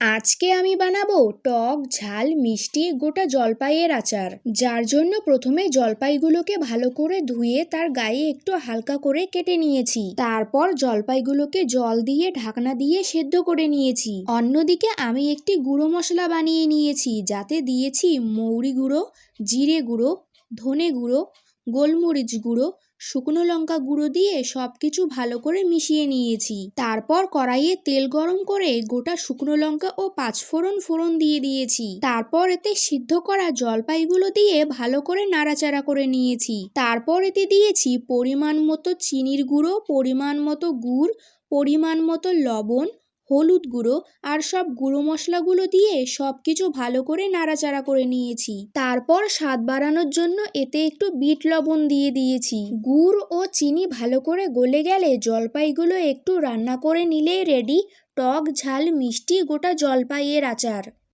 আজকে আমি বানাবো টক, ঝাল, মিষ্টি গোটা জলপাইয়ের আচার। যার জন্য প্রথমে জলপাইগুলোকে ভালো করে ধুয়ে তার গায়ে একটু হালকা করে কেটে নিয়েছি। তারপর জলপাইগুলোকে জল দিয়ে ঢাকনা দিয়ে সেদ্ধ করে নিয়েছি। অন্যদিকে আমি একটি গুঁড়ো মশলা বানিয়ে নিয়েছি, যাতে দিয়েছি মৌরি গুঁড়ো, জিরে গুঁড়ো ধনে গুঁড়ো, গোলমরিচ গুঁড়ো, শুকনো লঙ্কা গুঁড়ো দিয়ে সব কিছু ভালো করে মিশিয়ে নিয়েছি। তারপর কড়াইয়ে তেল গরম করে গোটা শুকনো লঙ্কা ও পাঁচফোড়ন ফোড়ন দিয়ে দিয়েছি। তারপর এতে সিদ্ধ করা জলপাইগুলো দিয়ে ভালো করে নাড়াচাড়া করে নিয়েছি। তারপর এতে দিয়েছি পরিমাণ মতো চিনির গুঁড়ো, পরিমাণ মতো গুড়, পরিমাণ মতো লবণ হলুদ গুঁড়ো আর সব গুঁড়ো মশলাগুলো দিয়ে সব কিছু ভালো করে নাড়াচাড়া করে নিয়েছি। তারপর স্বাদ বাড়ানোর জন্য এতে একটু বিট লবণ দিয়ে দিয়েছি। গুড় ও চিনি ভালো করে গলে গেলে জলপাইগুলো একটু রান্না করে নিলেই রেডি, টক, ঝাল, মিষ্টি গোটা জলপাইয়ের আচার।